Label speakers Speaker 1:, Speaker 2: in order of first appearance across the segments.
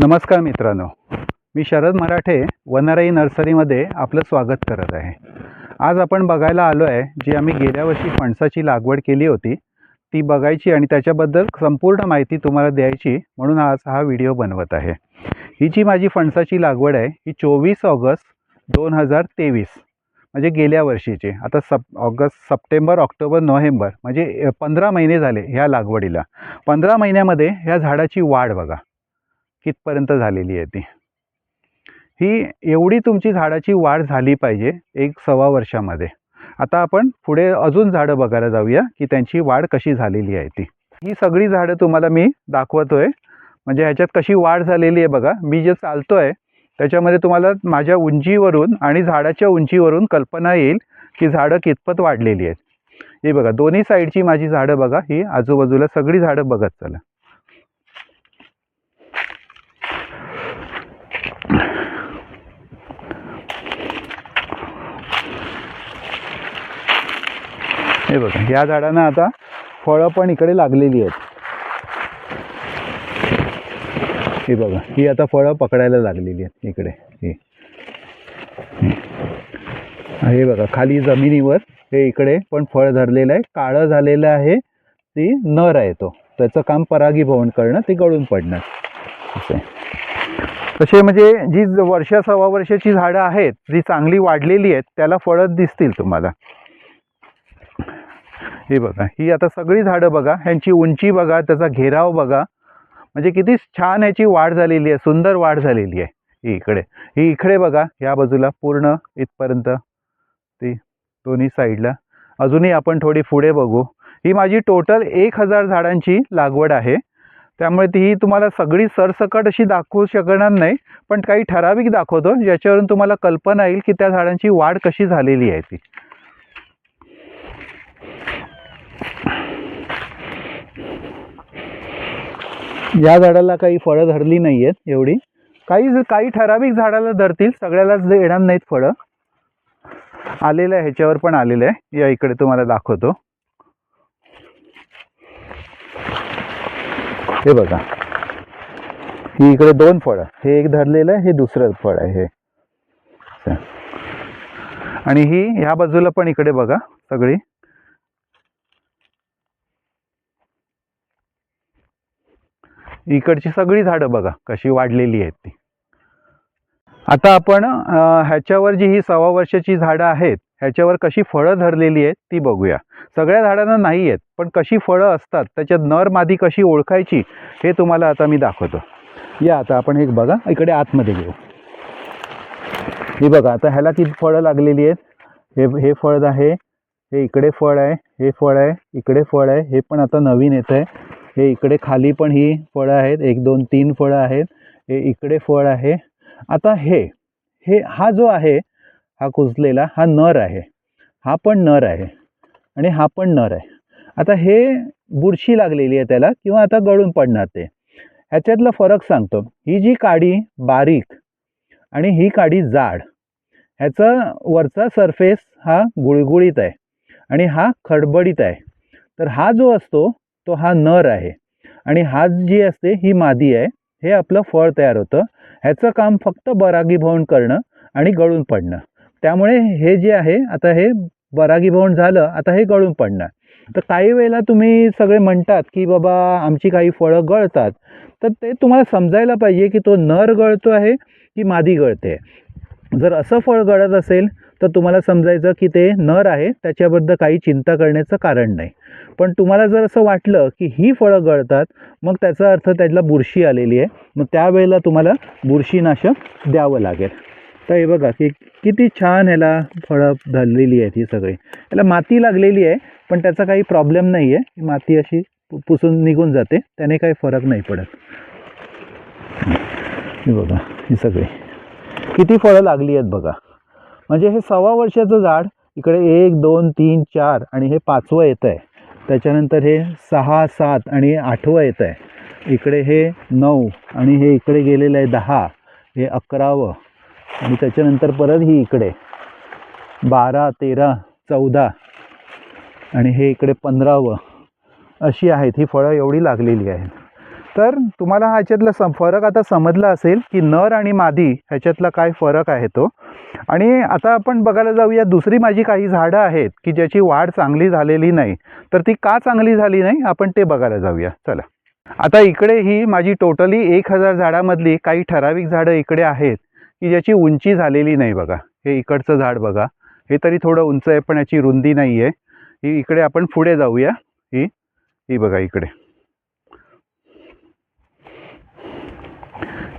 Speaker 1: नमस्कार मित्रांनो. मी शरद मराठे वनराई नर्सरीमध्ये आपलं स्वागत करत आहे. आज आपण बघायला आलो आहे जी आम्ही गेल्या वर्षी फणसाची लागवड केली होती. ती बघायची आणि त्याच्याबद्दल संपूर्ण माहिती तुम्हाला द्यायची म्हणून आज हा व्हिडिओ बनवत आहे. ही जी माझी फणसाची लागवड आहे ही चोवीस ऑगस्ट दोन हजार तेवीस म्हणजे गेल्या वर्षीची. आता सप ऑगस्ट सप्टेंबर ऑक्टोबर नोव्हेंबर म्हणजे पंधरा महिने झाले ह्या लागवडीला. पंधरा महिन्यामध्ये ह्या झाडाची वाढ बघा. कितपर्यंत झालेली आहे ती. ही एवढी तुमची झाडाची वाढ झाली पाहिजे एक सव्वा वर्षामध्ये. आता आपण पुढे अजून झाडं बघायला जाऊया की त्यांची वाढ कशी झालेली आहे ती. ही सगळी झाडं तुम्हाला मी दाखवतोय. म्हणजे ह्याच्यात कशी वाढ झालेली आहे बघा. मी जे चालतोय त्याच्यामध्ये तुम्हाला माझ्या उंचीवरून आणि झाडाच्या उंचीवरून कल्पना येईल की झाडं कितपत वाढलेली आहेत. हे बघा दोन्ही साईडची माझी झाडं बघा. ही आजूबाजूला सगळी झाडं बघत चला. हे बघा या झाडांना आता फळं पण इकडे लागलेली आहेत. हे बघा ही आता फळं पकडायला लागलेली आहेत इकडे ही. हे बघा खाली जमिनीवर हे इकडे पण फळ धरलेलं आहे काळं झालेलं आहे ती नर आहे तो. त्याचं काम परागीभवन करणं ते गळून पडणार. असं तसे म्हणजे जी वर्षा वर्ष सव्वा वर्षाची झाडं आहेत जी चांगली वाढलेली आहेत त्याला फळं दिसतील तुम्हाला. हे बघा ही आता सगळी झाडं बघा ह्यांची उंची बघा त्याचा घेराव बघा. म्हणजे किती छान ह्याची वाढ झालेली आहे सुंदर वाढ झालेली आहे ही इकडे. ही इकडे बघा या बाजूला पूर्ण इथपर्यंत ती दोन्ही साईडला. अजूनही आपण थोडी पुढे बघू. ही माझी टोटल एक हजार झाडांची लागवड आहे. त्यामुळे ती तुम्हाला सगळी सरसकट अशी दाखवू शकणार नाही पण काही ठराविक दाखवतो ज्याच्यावरून तुम्हाला कल्पना येईल की त्या झाडांची वाढ कशी झालेली आहे ती. या झाडाला काही फळं धरली नाही आहेत एवढी. काही काही ठराविक झाडाला धरतील सगळ्यालाच जे येणार नाहीत फळं. आलेलं आहे ह्याच्यावर पण आलेलं आहे. या इकडे तुम्हाला दाखवतो. हे बघा. ही इकडे दोन फळं. हे एक धरलेलं आहे हे दुसरं फळ आहे हे. आणि ही ह्या बाजूला पण इकडे बघा सगळी. इकडची सगळी झाडं बघा कशी वाढलेली आहेत ती. आता आपण ह्याच्यावर जी ही सव्वा वर्षाची झाडं आहेत ह्याच्यावर कशी फळं धरलेली आहेत ती बघूया. सगळ्या झाडांना नाही आहेत पण कशी फळं असतात त्याच्यात नर मादी कशी ओळखायची हे तुम्हाला आता मी दाखवतो. या आता आपण एक बघा इकडे आतमध्ये घेऊ. हे बघा आता ह्याला किती फळं लागलेली आहेत. हे हे फळ आहे हे इकडे फळ आहे हे फळ आहे इकडे फळ आहे हे पण आता नवीन येत आहे हे इकडे खाली पण ही फळं आहेत. एक दोन तीन फळं आहेत. हे इकडे फळ आहे. आता हे हे हा जो आहे हा कुजलेला हा नर आहे. हा पण नर आहे आणि हा पण नर आहे. आता हे बुरशी लागलेली आहे त्याला किंवा आता गळून पडणार ते. ह्याच्यातला फरक सांगतो. ही जी काडी बारीक आणि ही काडी जाड ह्याचा वरचा सरफेस हा गुळगुळीत आहे आणि हा खडबडीत आहे. तर हा जो असतो तो हा नर आहे. आणि हा जी असते ही मादी आहे हे आपलं फळ तयार होतं. ह्याचं काम फक्त बरागीभवन करणं आणि गळून पडणं. त्यामुळे हे जे आहे आता हे बरागीभवन झालं आता हे गळून पडणार. तर काही वेळेला तुम्ही सगळे म्हणतात की बाबा आमची काही फळं गळतात. तर ते तुम्हाला समजायला पाहिजे की तो नर गळतो आहे की मादी गळते. जर असं फळ गळत असेल तर तुम्हाला समजायचं की ते नर आहे त्याच्याबद्दल काही चिंता करण्याचं कारण नाही. पण तुम्हाला जर असं वाटलं की ही फळं गळतात मग त्याचा अर्थ त्याला बुरशी आलेली आहे. मग त्यावेळेला तुम्हाला बुरशीनाशक द्यावं लागेल. तर हे बघा की किती छान ह्याला फळं धरलेली आहेत ही सगळी. याला माती लागलेली आहे पण त्याचा काही प्रॉब्लेम नाही आहे माती अशी पु- पुसून निघून जाते. त्याने काही फरक नाही पडत. हे बघा ही सगळी. किती फळं लागली आहेत बघा. म्हणजे हे सव्वा वर्षाचं झाड इकडे एक दोन तीन चार आणि हे पाचवं येतं आहे. त्याच्यानंतर हे सहा सात आणि आठवं येतं आहे. इकडे हे नऊ आणि हे इकडे गेलेलं आहे दहा हे अकरावं आणि त्याच्यानंतर परत ही इकडे बारा तेरा चौदा आणि हे इकडे पंधरावं. अशी आहेत ही फळं एवढी लागलेली आहेत. तर तुम्हाला ह्याच्यातला सम फरक आता समजला असेल की नर आणि मादी ह्याच्यातला काय फरक आहे तो. आणि आता आपण बघायला जाऊया दुसरी माझी काही झाडं आहेत की ज्याची वाढ चांगली झालेली नाही तर ती का चांगली झाली नाही? आपण ते बघायला जाऊया. चला. आता इकडे ही माझी टोटली एक हजार झाडामधली काही ठराविक झाडं इकडे आहेत की ज्याची उंची झालेली नाही बघा. हे इकडचं झाड बघा. हे तरी थोडं उंच आहे पण याची रुंदी नाही आहे ही इकडे आपण पुढे जाऊया. ही ही बघा इकडे.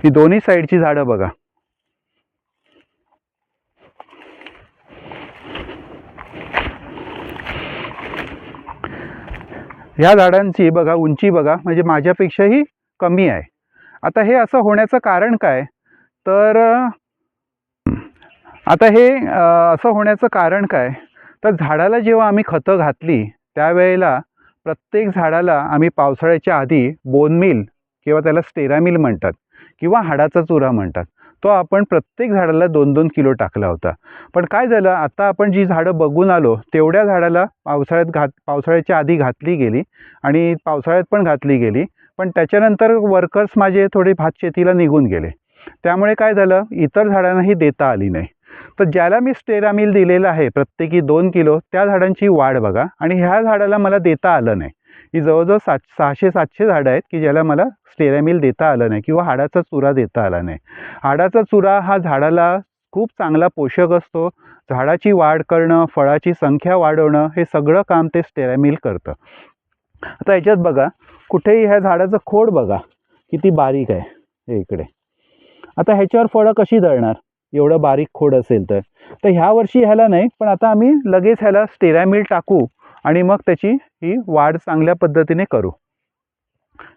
Speaker 1: ही दोन्ही साईडची झाडं बघा. ह्या झाडांची बघा उंची बघा म्हणजे माझ्यापेक्षाही कमी आहे. आता हे असं होण्याचं कारण काय? तर आता हे असं होण्याचं कारण काय? तर झाडाला जेव्हा आम्ही खतं घातली त्यावेळेला प्रत्येक झाडाला आम्ही पावसाळ्याच्या आधी बोनमिल किंवा त्याला स्टेरामिल म्हणतात. किंवा हाडाचा चुरा म्हणतात. तो आपण प्रत्येक झाडाला दोन दोन किलो टाकला होता. पण काय झालं आता आपण जी झाडं बघून आलो तेवढ्या झाडाला पावसाळ्यात घात पावसाळ्याच्या आधी घातली गेली आणि पावसाळ्यात पण घातली गेली. पण त्याच्यानंतर वर्कर्स माझे थोडे भात शेतीला निघून गेले. त्यामुळे काय झालं इतर झाडांनाही देता आली नाही. तर ज्याला मी स्टेरामिल दिलेलं आहे प्रत्येकी दोन किलो त्या झाडांची वाढ बघा आणि ह्या झाडाला मला देता आलं नाही. ही जवळजवळ सात सहाशे सातशे झाडं आहेत की ज्याला मला स्टेरामिल देता आलं नाही किंवा हाडाचा चुरा देता आला नाही. हाडाचा चुरा हा झाडाला खूप चांगला पोषक असतो. झाडाची वाढ करणं फळाची संख्या वाढवणं हे सगळं काम ते स्टेरामिल करतं. आता याच्यात बघा कुठेही ह्या झाडाचं खोड बघा किती बारीक आहे हे इकडे. आता ह्याच्यावर फळं कशी धरणार एवढं बारीक खोड असेल तर. तर ह्या वर्षी ह्याला नाही पण आता आम्ही लगेच ह्याला स्टेरामिल टाकू. आणि मग त्याची ही वाढ चांगल्या पद्धतीने करू.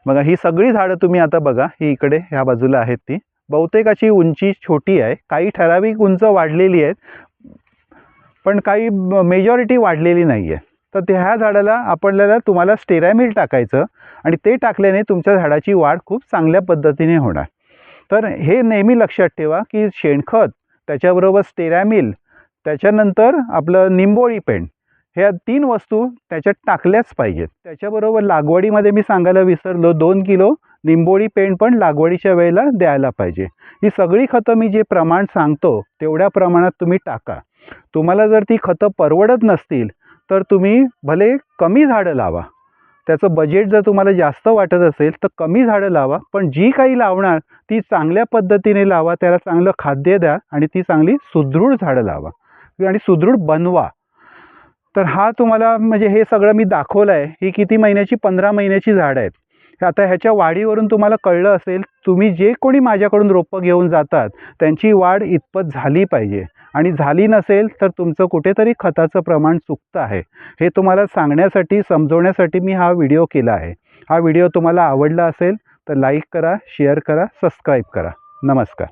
Speaker 1: बघा ही सगळी झाडं तुम्ही आता बघा ही इकडे ह्या बाजूला आहेत ती. बहुतेकाची उंची छोटी आहे काही ठराविक उंच वाढलेली आहेत पण काही मेजॉरिटी वाढलेली नाही आहे तर त्या ह्या झाडाला आपल्याला तुम्हाला स्टेरामिल टाकायचं आणि ते टाकल्याने तुमच्या झाडाची वाढ खूप चांगल्या पद्धतीने होणार. तर हे नेहमी लक्षात ठेवा की शेणखत त्याच्याबरोबर स्टेरामिल त्याच्यानंतर आपलं निंबोळी पेंड ह्या तीन वस्तू त्याच्यात टाकल्याच पाहिजेत. त्याच्याबरोबर लागवडीमध्ये मी सांगायला विसरलो दोन किलो निंबोळी पेंड पण लागवडीच्या वेळेला द्यायला पाहिजे. ही सगळी खतं मी जे प्रमाण सांगतो तेवढ्या प्रमाणात तुम्ही टाका. तुम्हाला जर ती खतं परवडत नसतील तर तुम्ही भले कमी झाडं लावा. त्याचं बजेट जर तुम्हाला जास्त वाटत असेल तर कमी झाडं लावा पण जी काही लावणार ती चांगल्या पद्धतीने लावा त्याला चांगलं खाद्य द्या आणि ती चांगली सुदृढ झाडं लावा. आणि सुदृढ बनवा. तर हा तुम्हाला म्हणजे हे सगळं मी दाखवलं आहे ही किती महिन्याची? पंधरा महिन्याची झाडं आहेत. आता ह्याच्या वाढीवरून तुम्हाला कळलं असेल तुम्ही जे कोणी माझ्याकडून रोपं घेऊन जातात त्यांची वाढ इतपत झाली पाहिजे. आणि झाली नसेल तर तुमचं कुठेतरी खताचं प्रमाण चुकतं आहे. हे तुम्हाला सांगण्यासाठी समजवण्यासाठी मी हा व्हिडिओ केला आहे. हा व्हिडिओ तुम्हाला आवडला असेल तर लाईक करा शेअर करा सबस्क्राईब करा. नमस्कार.